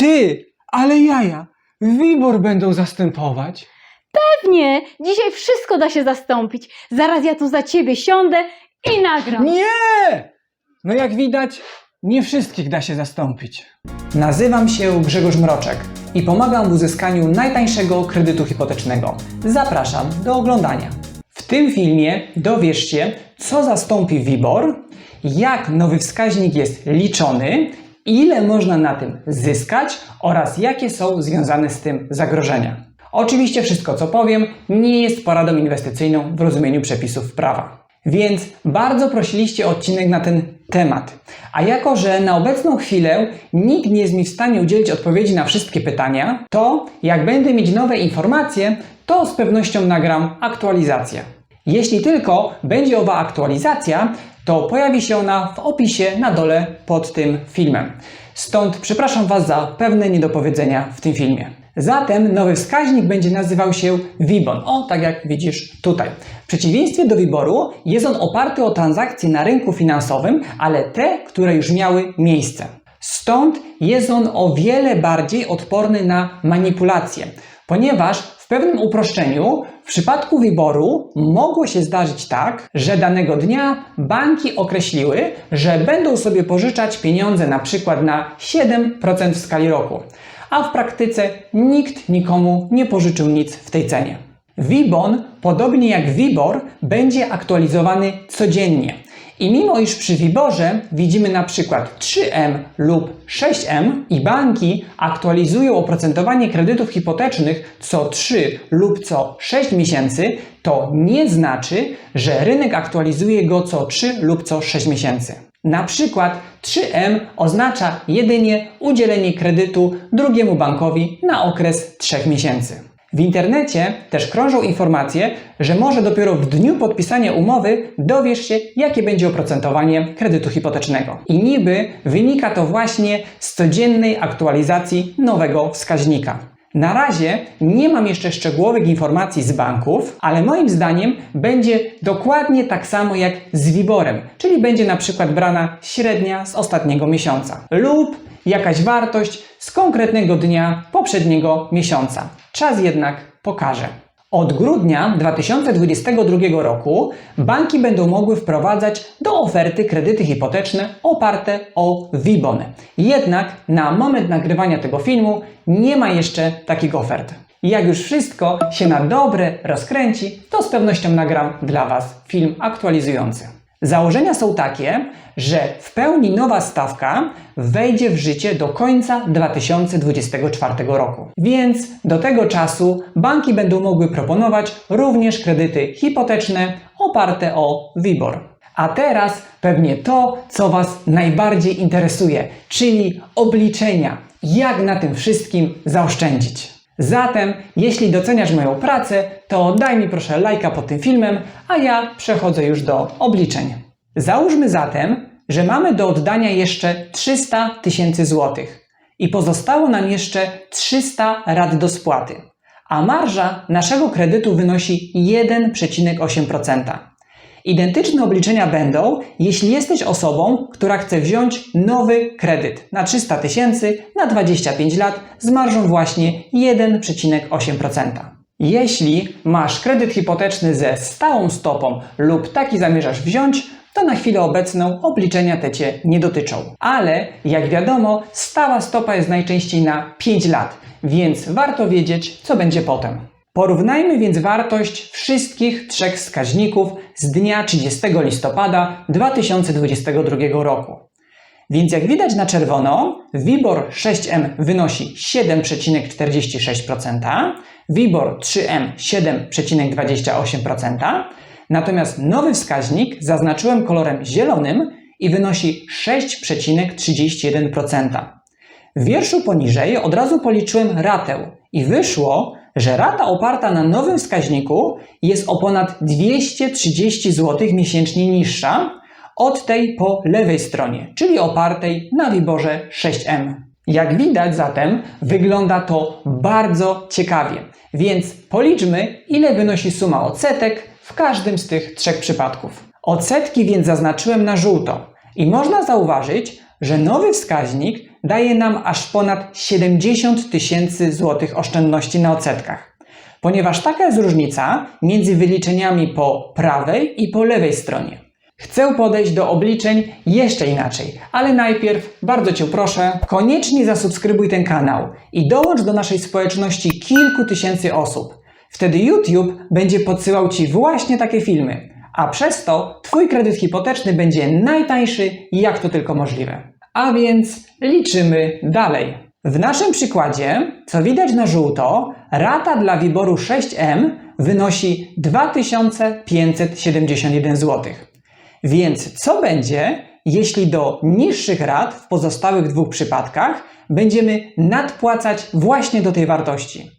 Ty, ale jaja, Wibor będą zastępować. Pewnie, dzisiaj wszystko da się zastąpić. Zaraz ja tu za ciebie siądę i nagram. Nie! No jak widać, nie wszystkich da się zastąpić. Nazywam się Grzegorz Mroczek i pomagam w uzyskaniu najtańszego kredytu hipotecznego. Zapraszam do oglądania. W tym filmie dowiesz się, co zastąpi WIBOR, jak nowy wskaźnik jest liczony, ile można na tym zyskać oraz jakie są związane z tym zagrożenia. Oczywiście wszystko, co powiem, nie jest poradą inwestycyjną w rozumieniu przepisów prawa. Więc bardzo prosiliście o odcinek na ten temat. A jako, że na obecną chwilę nikt nie jest mi w stanie udzielić odpowiedzi na wszystkie pytania, to jak będę mieć nowe informacje, to z pewnością nagram aktualizację. Jeśli tylko będzie owa aktualizacja, to pojawi się ona w opisie na dole pod tym filmem. Stąd przepraszam Was za pewne niedopowiedzenia w tym filmie. Zatem nowy wskaźnik będzie nazywał się WIBON. O, tak jak widzisz tutaj. W przeciwieństwie do WIBORu jest on oparty o transakcje na rynku finansowym, ale te, które już miały miejsce. Stąd jest on o wiele bardziej odporny na manipulacje, ponieważ pewnym uproszczeniu w przypadku wyboru mogło się zdarzyć tak, że danego dnia banki określiły, że będą sobie pożyczać pieniądze na przykład na 7% w skali roku, a w praktyce nikt nikomu nie pożyczył nic w tej cenie. Wibon, podobnie jak Wibor, będzie aktualizowany codziennie. I mimo iż przy Wiborze widzimy na przykład 3M lub 6M i banki aktualizują oprocentowanie kredytów hipotecznych co 3 lub co 6 miesięcy, to nie znaczy, że rynek aktualizuje go co 3 lub co 6 miesięcy. Na przykład 3M oznacza jedynie udzielenie kredytu drugiemu bankowi na okres 3 miesięcy. W internecie też krążą informacje, że może dopiero w dniu podpisania umowy dowiesz się, jakie będzie oprocentowanie kredytu hipotecznego. I niby wynika to właśnie z codziennej aktualizacji nowego wskaźnika. Na razie nie mam jeszcze szczegółowych informacji z banków, ale moim zdaniem będzie dokładnie tak samo jak z Wiborem, czyli będzie na przykład brana średnia z ostatniego miesiąca lub jakaś wartość z konkretnego dnia poprzedniego miesiąca. Czas jednak pokaże. Od grudnia 2022 roku banki będą mogły wprowadzać do oferty kredyty hipoteczne oparte o WIBON. Jednak na moment nagrywania tego filmu nie ma jeszcze takich ofert. Jak już wszystko się na dobre rozkręci, to z pewnością nagram dla Was film aktualizujący. Założenia są takie, że w pełni nowa stawka wejdzie w życie do końca 2024 roku. Więc do tego czasu banki będą mogły proponować również kredyty hipoteczne oparte o WIBOR. A teraz pewnie to, co Was najbardziej interesuje, czyli obliczenia. Jak na tym wszystkim zaoszczędzić. Zatem, jeśli doceniasz moją pracę, to daj mi proszę lajka pod tym filmem, a ja przechodzę już do obliczeń. Załóżmy zatem, że mamy do oddania jeszcze 300 tysięcy złotych i pozostało nam jeszcze 300 rat do spłaty, a marża naszego kredytu wynosi 1,8%. Identyczne obliczenia będą, jeśli jesteś osobą, która chce wziąć nowy kredyt na 300 tysięcy na 25 lat z marżą właśnie 1,8%. Jeśli masz kredyt hipoteczny ze stałą stopą lub taki zamierzasz wziąć, to na chwilę obecną obliczenia te Cię nie dotyczą. Ale jak wiadomo, stała stopa jest najczęściej na 5 lat, więc warto wiedzieć, co będzie potem. Porównajmy więc wartość wszystkich trzech wskaźników z dnia 30 listopada 2022 roku. Więc jak widać na czerwono, WIBOR 6M wynosi 7,46%, WIBOR 3M 7,28%, natomiast nowy wskaźnik zaznaczyłem kolorem zielonym i wynosi 6,31%. W wierszu poniżej od razu policzyłem ratę i wyszło, że rata oparta na nowym wskaźniku jest o ponad 230 zł miesięcznie niższa od tej po lewej stronie, czyli opartej na wyborze 6M. Jak widać zatem wygląda to bardzo ciekawie, więc policzmy ile wynosi suma odsetek w każdym z tych trzech przypadków. Odsetki więc zaznaczyłem na żółto i można zauważyć, że nowy wskaźnik daje nam aż ponad 70 tysięcy złotych oszczędności na odsetkach. Ponieważ taka jest różnica między wyliczeniami po prawej i po lewej stronie. Chcę podejść do obliczeń jeszcze inaczej, ale najpierw bardzo Cię proszę, koniecznie zasubskrybuj ten kanał i dołącz do naszej społeczności kilku tysięcy osób. Wtedy YouTube będzie podsyłał Ci właśnie takie filmy, a przez to Twój kredyt hipoteczny będzie najtańszy, jak to tylko możliwe. A więc liczymy dalej. W naszym przykładzie, co widać na żółto, rata dla wyboru 6M wynosi 2571 zł. Więc co będzie, jeśli do niższych rat w pozostałych dwóch przypadkach będziemy nadpłacać właśnie do tej wartości?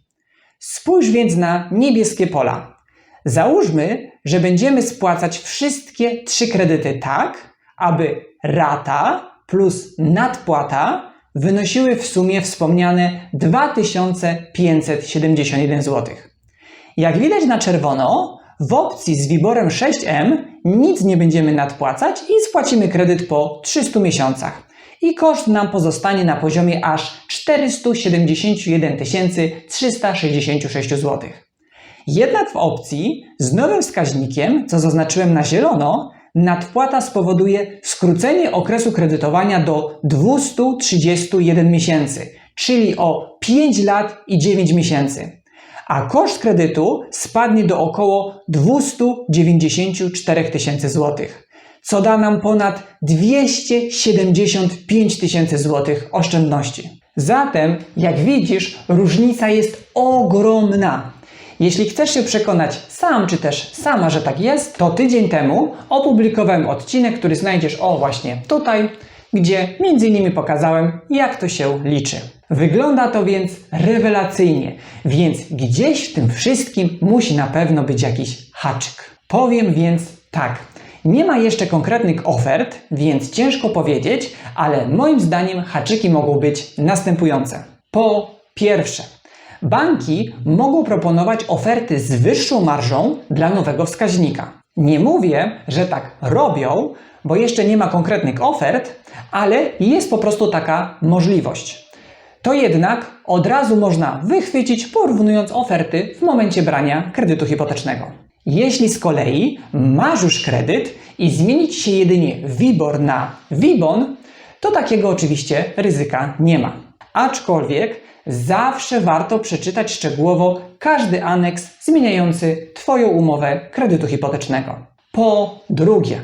Spójrz więc na niebieskie pola. Załóżmy, że będziemy spłacać wszystkie trzy kredyty tak, aby rata plus nadpłata wynosiły w sumie wspomniane 2571 zł. Jak widać na czerwono, w opcji z wyborem 6M nic nie będziemy nadpłacać i spłacimy kredyt po 300 miesiącach. I koszt nam pozostanie na poziomie aż 471 366 zł. Jednak w opcji z nowym wskaźnikiem, co zaznaczyłem na zielono, nadpłata spowoduje skrócenie okresu kredytowania do 231 miesięcy, czyli o 5 lat i 9 miesięcy a koszt kredytu spadnie do około 294 tysięcy złotych, co da nam ponad 275 tysięcy złotych oszczędności. Zatem, jak widzisz, różnica jest ogromna. Jeśli chcesz się przekonać sam czy też sama, że tak jest, to tydzień temu opublikowałem odcinek, który znajdziesz o właśnie tutaj, gdzie między innymi pokazałem, jak to się liczy. Wygląda to więc rewelacyjnie, więc gdzieś w tym wszystkim musi na pewno być jakiś haczyk. Powiem więc tak. Nie ma jeszcze konkretnych ofert, więc ciężko powiedzieć, ale moim zdaniem haczyki mogą być następujące. Po pierwsze, banki mogą proponować oferty z wyższą marżą dla nowego wskaźnika. Nie mówię, że tak robią, bo jeszcze nie ma konkretnych ofert, ale jest po prostu taka możliwość. To jednak od razu można wychwycić porównując oferty w momencie brania kredytu hipotecznego. Jeśli z kolei masz już kredyt i zmienić się jedynie WIBOR na WIBON, to takiego oczywiście ryzyka nie ma. Aczkolwiek zawsze warto przeczytać szczegółowo każdy aneks zmieniający Twoją umowę kredytu hipotecznego. Po drugie,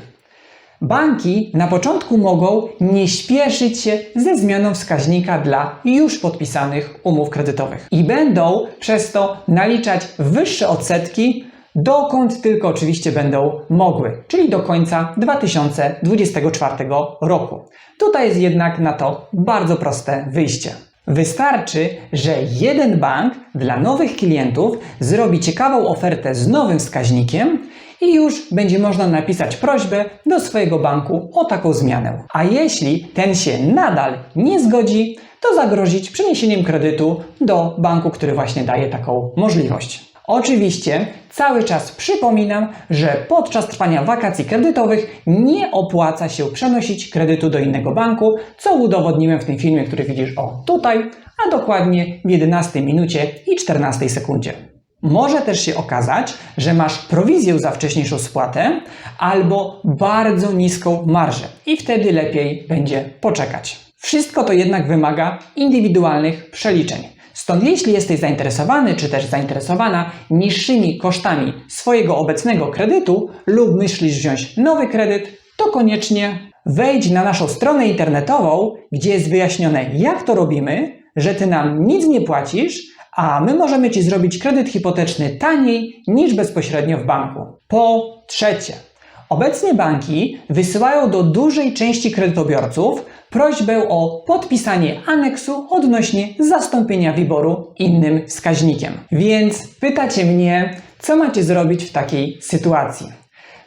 Banki na początku mogą nie śpieszyć się ze zmianą wskaźnika dla już podpisanych umów kredytowych i będą przez to naliczać wyższe odsetki, dokąd tylko oczywiście będą mogły, czyli do końca 2024 roku. Tutaj jest jednak na to bardzo proste wyjście. Wystarczy, że jeden bank dla nowych klientów zrobi ciekawą ofertę z nowym wskaźnikiem i już będzie można napisać prośbę do swojego banku o taką zmianę. A jeśli ten się nadal nie zgodzi, to zagrozić przeniesieniem kredytu do banku, który właśnie daje taką możliwość. Oczywiście cały czas przypominam, że podczas trwania wakacji kredytowych nie opłaca się przenosić kredytu do innego banku, co udowodniłem w tym filmie, który widzisz o tutaj, a dokładnie w 11 minucie i 14 sekundzie. Może też się okazać, że masz prowizję za wcześniejszą spłatę albo bardzo niską marżę i wtedy lepiej będzie poczekać. Wszystko to jednak wymaga indywidualnych przeliczeń. Stąd jeśli jesteś zainteresowany czy też zainteresowana niższymi kosztami swojego obecnego kredytu lub myślisz wziąć nowy kredyt, to koniecznie wejdź na naszą stronę internetową, gdzie jest wyjaśnione jak to robimy, że ty nam nic nie płacisz, a my możemy ci zrobić kredyt hipoteczny taniej niż bezpośrednio w banku. Po trzecie, Obecnie banki wysyłają do dużej części kredytobiorców prośbę o podpisanie aneksu odnośnie zastąpienia wyboru innym wskaźnikiem. Więc pytacie mnie, co macie zrobić w takiej sytuacji?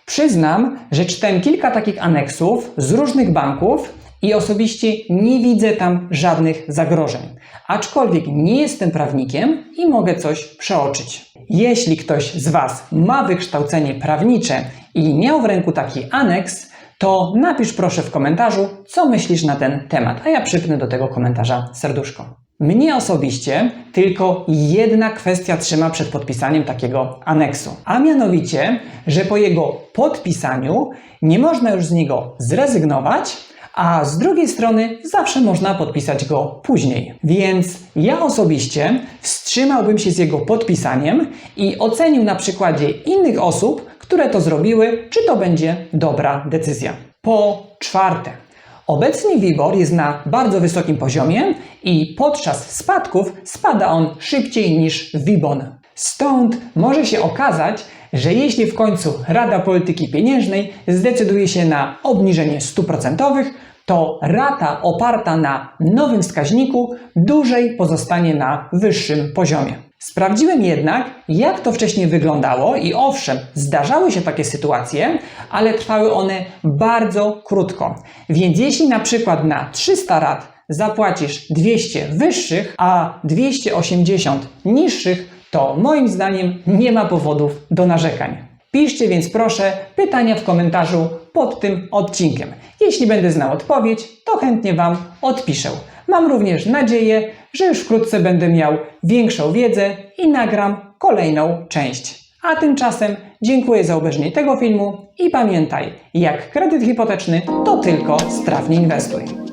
Przyznam, że czytałem kilka takich aneksów z różnych banków i osobiście nie widzę tam żadnych zagrożeń. Aczkolwiek nie jestem prawnikiem i mogę coś przeoczyć. Jeśli ktoś z Was ma wykształcenie prawnicze i miał w ręku taki aneks, to napisz proszę w komentarzu, co myślisz na ten temat, a ja przypnę do tego komentarza serduszko. Mnie osobiście tylko jedna kwestia trzyma przed podpisaniem takiego aneksu, a mianowicie, że po jego podpisaniu nie można już z niego zrezygnować, a z drugiej strony zawsze można podpisać go później. Więc ja osobiście wstrzymałbym się z jego podpisaniem i ocenił na przykładzie innych osób, które to zrobiły, czy to będzie dobra decyzja. Po czwarte, Obecnie WIBOR jest na bardzo wysokim poziomie i podczas spadków spada on szybciej niż WIBON. Stąd może się okazać, że jeśli w końcu Rada Polityki Pieniężnej zdecyduje się na obniżenie stóp procentowych, to rata oparta na nowym wskaźniku dłużej pozostanie na wyższym poziomie. Sprawdziłem jednak, jak to wcześniej wyglądało i owszem, zdarzały się takie sytuacje, ale trwały one bardzo krótko. Więc jeśli na przykład na 300 rat zapłacisz 200 wyższych, a 280 niższych, to moim zdaniem nie ma powodów do narzekań. Piszcie więc proszę pytania w komentarzu pod tym odcinkiem. Jeśli będę znał odpowiedź, to chętnie Wam odpiszę. Mam również nadzieję, że już wkrótce będę miał większą wiedzę i nagram kolejną część. A tymczasem dziękuję za obejrzenie tego filmu i pamiętaj, jak kredyt hipoteczny to tylko strawnie inwestuj.